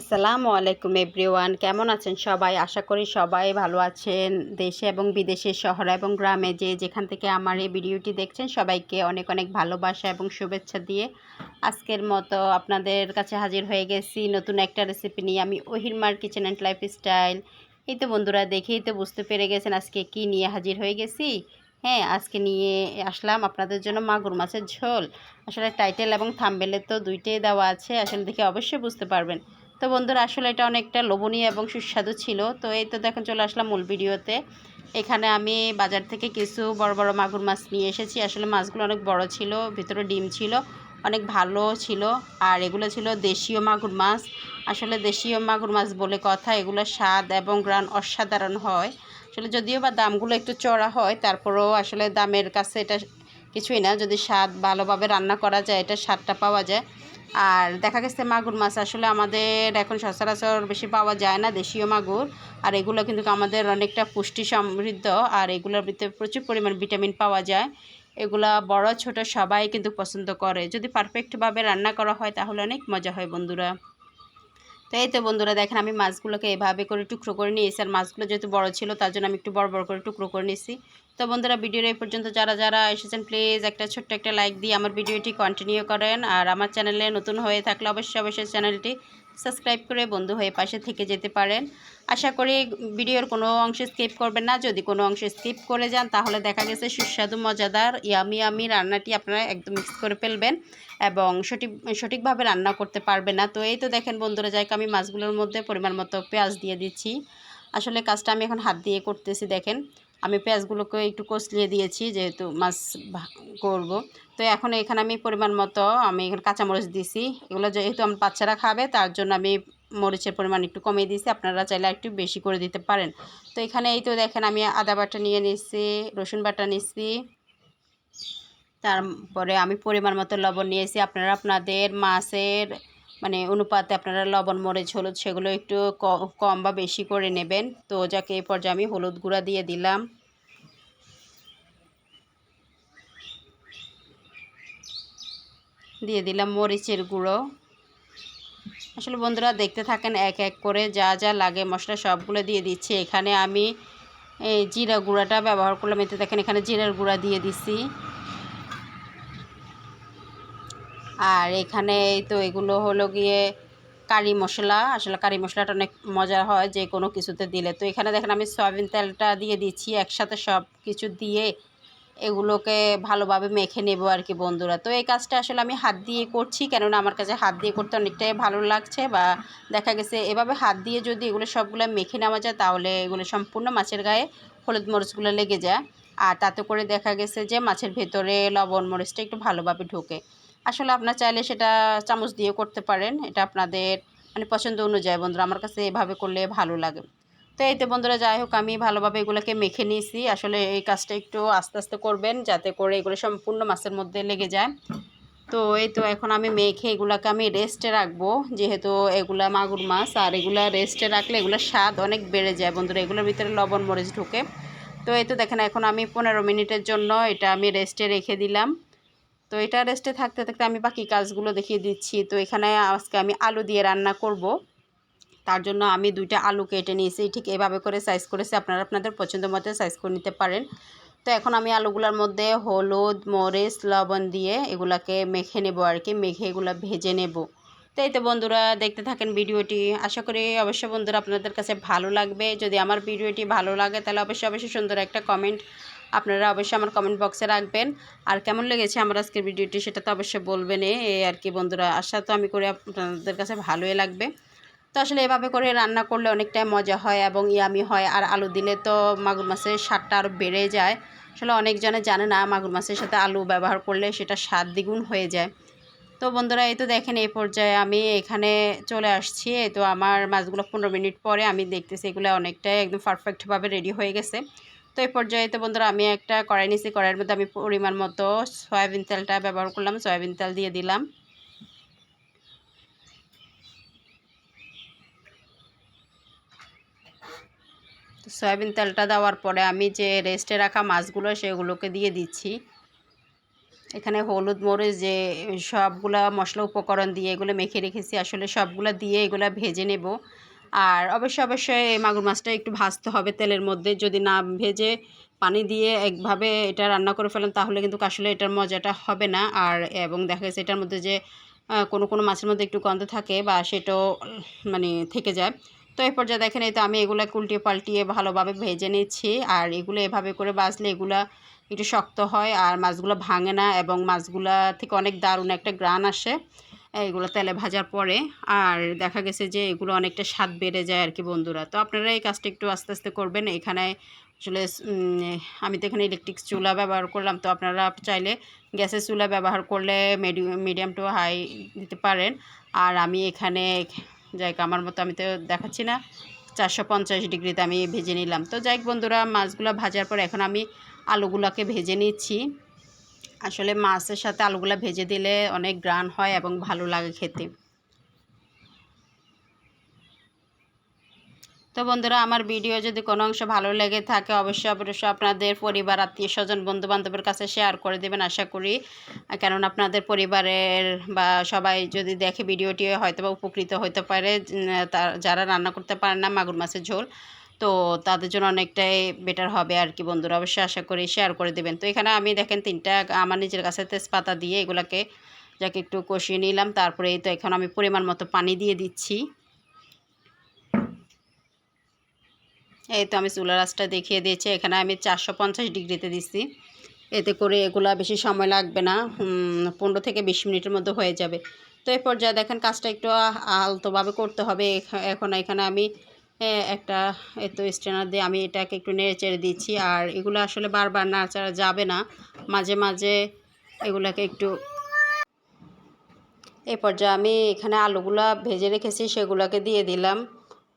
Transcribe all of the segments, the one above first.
আসসালামু আলাইকুম এভরিওয়ান, কেমন আছেন সবাই? আশা করি সবাই ভালো আছেন। দেশে এবং বিদেশে, শহর এবং গ্রামে যে যেখান থেকে আমার এই ভিডিওটি দেখছেন, সবাইকে অনেক অনেক ভালোবাসা এবং শুভেচ্ছা দিয়ে আজকের মতো আপনাদের কাছে হাজির হয়ে গেছি নতুন একটা রেসিপি নিয়ে। আমি ওহিরমার কিচেন অ্যান্ড লাইফ স্টাইল এই তো বন্ধুরা, দেখেই তো বুঝতে পেরে গেছেন আজকে কি নিয়ে হাজির হয়ে গেছি। হ্যাঁ আজকে নিয়ে আসলাম আপনাদের জন্য মাগুর মাছের ঝোল। আসলে টাইটেল এবং থাম্বেলে তো দুইটাই দেওয়া আছে, আসলে দেখে অবশ্যই বুঝতে পারবেন। তো বন্ধুরা, আসলে এটা অনেকটা লোভনীয় এবং সুস্বাদু ছিল। তো এই তো দেখেন চলে আসলাম মূল ভিডিওতে। এখানে আমি বাজার থেকে কিছু বড় বড় মাগুর মাছ নিয়ে এসেছি। আসলে মাছগুলো অনেক বড় ছিল, ভিতরে ডিম ছিল, অনেক ভালো ছিল। আর এগুলো ছিল দেশীয় মাগুর মাছ। আসলে দেশীয় মাগুর মাছ বলে কথা, এগুলো স্বাদ এবং গ্রান অসাধারণ হয়। আসলে যদিও বা দামগুলো একটু চড়া হয়, তারপরেও আসলে দামের কাছে এটা কিছুই না, যদি স্বাদ ভালোভাবে রান্না করা যায়, এটা স্বাদটা পাওয়া যায়। আর দেখা গেছে মাগুর মাছ, আসলে আমাদের এখন সচরাচর বেশি পাওয়া যায় না দেশীয় মাগুর। আর এগুলো কিন্তু আমাদের অনেকটা পুষ্টি সমৃদ্ধ, আর এগুলোর ভিতরে প্রচুর পরিমাণ ভিটামিন পাওয়া যায়। এগুলা বড়, ছোট সবাই কিন্তু পছন্দ করে। যদি পারফেক্টভাবে রান্না করা হয়, তাহলে অনেক মজা হয় বন্ধুরা। তো এই তো বন্ধুরা দেখেন আমি মাছগুলোকে এভাবে করে টুকরো করে নিয়েছি। আর মাছগুলো যেহেতু বড় ছিল, তার জন্য আমি একটু বড় বড় করে টুকরো করে নিয়েছি। তো বন্ধুরা ভিডিওর এই পর্যন্ত, যারা যারা এসেছেন প্লিজ একটা ছোট্ট একটা লাইক দিয়ে আমার ভিডিওটি কন্টিনিউ করেন। আর আমার চ্যানেলে নতুন হয়ে থাকলে অবশ্যই অবশ্যই চ্যানেলটি সাবস্ক্রাইব করে বন্ধু হয়ে পাশে থেকে যেতে পারেন। আশা করি ভিডিওর কোনো অংশ স্কিপ করবেন না। যদি কোনো অংশ স্কিপ করে যান, তাহলে দেখা গেছে সুস্বাদু, মজাদার ইয়ামি ইয়ামি রান্নাটি আপনারা একদম মিক্স করে ফেলবেন। এবং সঠিক, সঠিকভাবে রান্না করতে পারবে না। তো এই তো দেখেন বন্ধুরা, যাই আমি মাছগুলোর মধ্যে পরিমাণ মতো পেঁয়াজ দিয়ে দিচ্ছি। আসলে কাজটা আমি এখন হাত দিয়ে করতেছি, দেখেন। আমি পেঁয়াজগুলোকে একটু কষলিয়ে দিয়েছি, যেহেতু মাছ করব। তো এখন এখানে আমি পরিমাণ মতো, আমি এখানে কাঁচামরিচ দিছি। এগুলো যেহেতু আমার বাচ্চারা খাবে, তার জন্য আমি মরিচের পরিমাণ একটু কমিয়ে দিয়েছি। আপনারা চাইলে একটু বেশি করে দিতে পারেন। তো এখানে এই তো দেখেন, আমি আদা বাটা নিয়ে নিচ্ছি রসুন বাটা নিচ্ছি তারপরে আমি পরিমাণ মতো লবণ নিয়েছি। আপনারা আপনাদের মাছের মানে অনুপাতে আপনারা লবণ, মরিচ, হলুদ সেগুলো একটু কম বা বেশি করে নেবেন। তো যাকে, এই পর্যায়ে আমি হলুদ গুঁড়া দিয়ে দিলাম। দিয়ে দিলাম মরিচের গুঁড়ো। আসলে বন্ধুরা দেখতে থাকেন, এক এক করে যা যা লাগে মশলা সবগুলো দিয়ে দিচ্ছি। এখানে আমি এই জিরা গুঁড়াটা ব্যবহার করলাম। এতে দেখেন, এখানে জিরার গুঁড়া দিয়ে দিছি আর এখানে তো এগুলো হলো গিয়ে কারি মশলা। আসলে কারি মশলাটা অনেক মজা হয়, যে কোনো কিছুতে দিলে। তো এখানে দেখেন আমি সয়াবিন তেলটা দিয়ে দিচ্ছি, একসাথে সব কিছু দিয়ে এগুলোকে ভালোভাবে মেখে নেব আর কি বন্ধুরা। তো এই কাজটা আসলে আমি হাত দিয়ে করছি, কেননা আমার কাছে হাত দিয়ে করতে অনেকটাই ভালো লাগছে বা দেখা গেছে এভাবে হাত দিয়ে যদি এগুলো সবগুলো মেখে নেওয়া যায়, তাহলে এগুলো সম্পূর্ণ মাছের গায়ে হলুদ মরিচগুলো লেগে যায়। আর তাতে করে দেখা গেছে যে মাছের ভেতরে লবণ মরিচটা একটু ভালোভাবে ঢোকে। আসলে আপনার চাইলে সেটা চামচ দিয়ে করতে পারেন। এটা আপনাদের মানে পছন্দ অনুযায়ী বন্ধুরা, আমার কাছে এভাবে করলে ভালো লাগে। তো এই তো বন্ধুরা, যাই হোক, আমি ভালোভাবে এগুলোকে মেখে নিয়েছি। আসলে এই কাজটা একটু আস্তে আস্তে করবেন যাতে করে এগুলো সম্পূর্ণ মাছের মধ্যে লেগে যায়। তো এই তো এখন আমি মেখে এগুলোকে আমি রেস্টে রাখব, যেহেতু এগুলা মাগুর মাছ, আর এগুলা রেস্টে রাখলে এগুলোর স্বাদ অনেক বেড়ে যায় বন্ধুরা, এগুলোর ভিতরে লবণ মরিচ ঢুকে। তো এই তো দেখেন, এখন আমি পনেরো মিনিটের জন্য এটা আমি রেস্টে রেখে দিলাম। তো এটা রেস্টে থাকতে থাকতে আমি বাকি কাজগুলো দেখিয়ে দিচ্ছি। তো এখানে আজকে আমি আলু দিয়ে রান্না করব। তার জন্য আমি দুইটা আলু কেটে নিয়েছি। ঠিক এভাবে করে সাইজ করেছি। আপনারা আপনাদের পছন্দ মতো সাইজ করে নিতে পারেন। তো এখন আমি আলুগুলোর মধ্যে হলুদ, মরিচ, লবণ দিয়ে এগুলাকে মেখে নেব আর কি। মেখে এগুলো ভেজে নেব। তো এই তো বন্ধুরা, দেখতে থাকেন ভিডিওটি। আশা করি অবশ্যই বন্ধুরা আপনাদের কাছে ভালো লাগবে। যদি আমার ভিডিওটি ভালো লাগে, তাহলে অবশ্যই অবশ্যই সুন্দর একটা কমেন্ট আপনারা অবশ্যই আমার কমেন্ট বক্সে রাখবেন। আর কেমন লেগেছে আমার আজকের ভিডিওটি সেটা তো অবশ্যই বলবেন এই আর কি বন্ধুরা। আশা তো আমি করে আপনাদের কাছে ভালোই লাগবে। তো আসলে এভাবে করে রান্না করলে অনেকটাই মজা হয় এবং ইয়ামি হয়। আর আলু দিলে তো মাগুর মাছের স্বাদটা আরও বেড়ে যায়। আসলে অনেকজনে জানে না মাগুর মাছের সাথে আলু ব্যবহার করলে সেটা স্বাদ দ্বিগুণ হয়ে যায়। তো বন্ধুরা, এই তো দেখেন এই পর্যায়ে আমি এখানে চলে আসছি। তো আমার মাছগুলো পনেরো মিনিট পরে আমি দেখতেছি এগুলো অনেকটাই একদম পারফেক্টভাবে রেডি হয়ে গেছে। তো এই পর্যায়ে তো বন্ধুরা আমি একটা কড়াই নিয়েছি, কড়াইয়ের মধ্যে আমি পরিমাণ মতো সয়াবিন তেলটা ব্যবহার করলাম, সয়াবিন তেল দিয়ে দিলাম। সয়াবিন তেলটা দেওয়ার পরে আমি যে রেস্টে রাখা মাছগুলো সেগুলোকে দিয়ে দিচ্ছি। এখানে হলুদ মরিচ যে সবগুলা মশলা উপকরণ দিয়ে এগুলো মেখে রেখেছি, আসলে সবগুলা দিয়ে এগুলো ভেজে নেব। আর অবশ্যই অবশ্যই এই মাগুর মাছটা একটু ভাজতে হবে তেলের মধ্যে। যদি না ভেজে পানি দিয়ে একভাবে এটা রান্না করে ফেলেন, তাহলে কিন্তু আসলে এটার মজাটা হবে না। আর, এবং দেখা গেছে এটার মধ্যে যে কোনো কোনো মাছের মধ্যে একটু গন্ধ থাকে বা সেটাও মানে থেকে যায়। তো এই পর্যায়ে দেখেন, এই তো আমি এগুলো উল্টিয়ে পাল্টিয়ে ভালোভাবে ভেজে নিচ্ছি। আর এগুলো এভাবে করে বাজলে এগুলা একটু শক্ত হয় আর মাছগুলো ভাঙে না এবং মাছগুলা থেকে অনেক দারুণ একটা গ্রান আসে। এগুলো তেলে ভাজার পরে আর দেখা গেছে যে এগুলো অনেকটা স্বাদ বেড়ে যায় আর কি বন্ধুরা। তো আপনারা এই কাজটা একটু আস্তে আস্তে করবেন। এখানে আসলে আমি তো এখানে ইলেকট্রিক চুলা ব্যবহার করলাম। তো আপনারা চাইলে গ্যাসের চুলা ব্যবহার করলে মিডিয়াম টু হাই দিতে পারেন। আর আমি এখানে, যাই আমার মতো আমি তো দেখাচ্ছি না, চারশো পঞ্চাশ ডিগ্রিতে আমি ভেজে নিলাম। তো যাই বন্ধুরা, মাছগুলো ভাজার পর এখন আমি আলুগুলোকে ভেজে নিচ্ছি। আসলে মাছের সাথে আলুগুলো ভেজে দিলে অনেক গ্রান হয় এবং ভালো লাগে খেতে। তো বন্ধুরা আমার ভিডিও যদি কোনো অংশ ভালো লেগে থাকে অবশ্যই অবশ্যই আপনাদের পরিবার আত্মীয় স্বজন বন্ধু বান্ধবের কাছে শেয়ার করে দেবেন আশা করি। কারণ আপনাদের পরিবারের বা সবাই যদি দেখে ভিডিওটি হয়তো বা উপকৃত হতে পারে উম, তা- যারা রান্না করতে পারে না মাগুর মাছের ঝোল তো তাদের জন্য অনেকটাই বেটার হবে আর কি বন্ধুরা। অবশ্যই আশা করি শেয়ার করে দেবেন। তো এখানে আমি দেখেন তিনটা আমার নিজের কাছে তেজপাতা দিয়ে এগুলাকে যাকে একটু কষিয়ে নিলাম। তারপরে তো এখন আমি পরিমাণ মতো পানি দিয়ে দিচ্ছি। এই তো আমি চুলা আঁচটা দেখিয়ে দিয়েছি। এখানে আমি চারশো পঞ্চাশ ডিগ্রিতে দিচ্ছি এতে করে এগুলা বেশি সময় লাগবে না। পনেরো থেকে বিশ মিনিটের মধ্যে হয়ে যাবে। তো এরপর যা দেখেন কাজটা একটু আলতোভাবে করতে হবে। এখন এখানে আমি একটা এত স্ট্রেনার দিয়ে আমি এটাকে একটু নেড়ে চেড়ে দিচ্ছি। আর এগুলো আসলে বারবার নাড়াচাড়া যাবে না। মাঝে মাঝে এগুলাকে একটু এ পর্যায়ে আমি এখানে আলুগুলা ভেজে রেখেছি, সেগুলোকে দিয়ে দিলাম।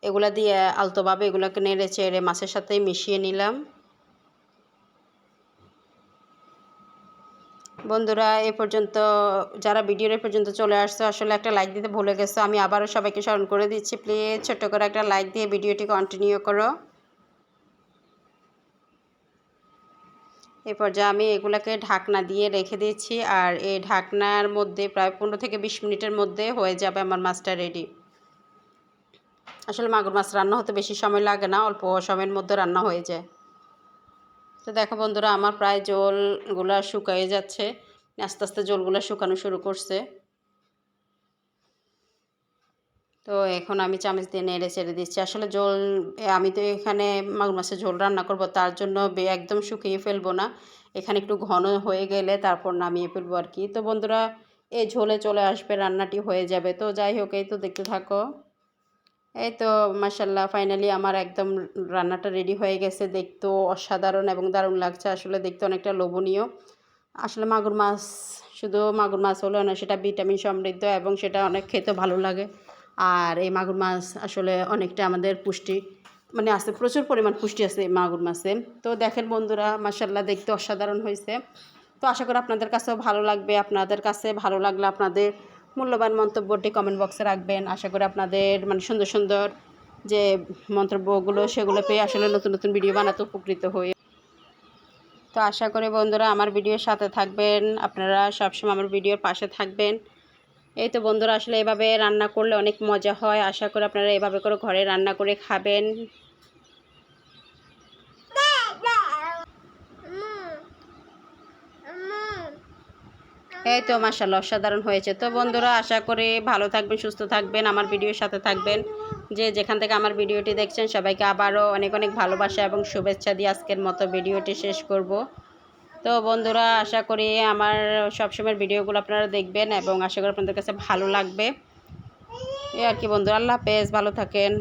এগুলা দিয়ে আলতোভাবে এগুলোকে নেড়ে চেড়ে মাছের সাথে মিশিয়ে নিলাম। বন্ধুরা, এ পর্যন্ত, যারা ভিডিওর এ পর্যন্ত চলে আসছে, আসলে একটা লাইক দিতে ভুলে গেছো, আমি আবারও সবাইকে স্মরণ করে দিচ্ছি প্লিজ ছোট্ট করে একটা লাইক দিয়ে ভিডিওটি কন্টিনিউ করো। এই পর্যায়ে আমি এগুলাকে ঢাকনা দিয়ে রেখে দিয়েছি আর এই ঢাকনার মধ্যে প্রায় পনেরো থেকে বিশ মিনিটের মধ্যে হয়ে যাবে আমার মাছটা রেডি আসলে মাগুর মাছ রান্না হতে বেশি সময় লাগে না, অল্প সময়ের মধ্যে রান্না হয়ে যায়। তো দেখো বন্ধুরা আমার প্রায় জলগুলা শুকিয়ে যাচ্ছে। আস্তে আস্তে জলগুলা শুকানো শুরু করছে। তো এখন আমি চামচ দিয়ে নেড়ে চেড়ে দিচ্ছি। আসলে এ, আমি তো এখানে মাগুর মাছের ঝোল রান্না করব তার জন্য একদম শুকিয়ে ফেলব না। এখানে একটু ঘন হয়ে গেলে তারপর নামিয়ে ফেলব আর কি। তো বন্ধুরা এই ঝোলে চলে আসবে রান্নাটি হয়ে যাবে। তো যাই হোক এই তো দেখতে থাকো। এই তো মাসাল্লাহ ফাইনালি আমার একদম রান্নাটা রেডি হয়ে গেছে। দেখতেও অসাধারণ এবং দারুণ লাগছে। আসলে দেখতে অনেকটা লোভনীয়। আসলে মাগুর মাছ, শুধু মাগুর মাছ হলেও না সেটা ভিটামিন সমৃদ্ধ এবং সেটা অনেক খেতে ভালো লাগে। আর এই মাগুর মাছ আসলে অনেকটা আমাদের পুষ্টি। মানে আছে, প্রচুর পরিমাণ পুষ্টি আছে এই মাগুর মাছে। তো দেখেন বন্ধুরা মাসাল্লাহ দেখতে অসাধারণ হয়েছে। তো আশা করি আপনাদের কাছেও ভালো লাগবে। আপনাদের কাছে ভালো লাগলে আপনাদের মূল্যবান মন্তব্যটি কমেন্ট বক্সে রাখবেন। আশা করি আপনাদের মানে সুন্দর সুন্দর যে মন্তব্যগুলো সেগুলো পেয়ে আসলে নতুন নতুন ভিডিও বানাতে উপকৃত হই। তো আশা করি বন্ধুরা আমার ভিডিওর সাথে থাকবেন। আপনারা সবসময় আমার ভিডিওর পাশে থাকবেন। এই তো বন্ধুরা আসলে এভাবে রান্না করলে অনেক মজা হয়। আশা করি আপনারা এভাবে করে ঘরে রান্না করে খাবেন। এই তো মাসাল্লাহ অসাধারণ হয়েছে। তো বন্ধুরা, আশা করি ভালো থাকবেন, সুস্থ থাকবেন, আমার ভিডিওর সাথে থাকবেন। যে যেখান থেকে আমার ভিডিওটি দেখছেন, সবাইকে আবারও অনেক অনেক ভালোবাসা এবং শুভেচ্ছা দিয়ে আজকের মতো ভিডিওটি শেষ করব। তো বন্ধুরা, আশা করি আমার সবসময়ের ভিডিওগুলো আপনারা দেখবেন এবং আশা করি আপনাদের কাছে ভালো লাগবে। এই আর কি বন্ধুরা আল্লাহ হাফেজ, ভালো থাকেন।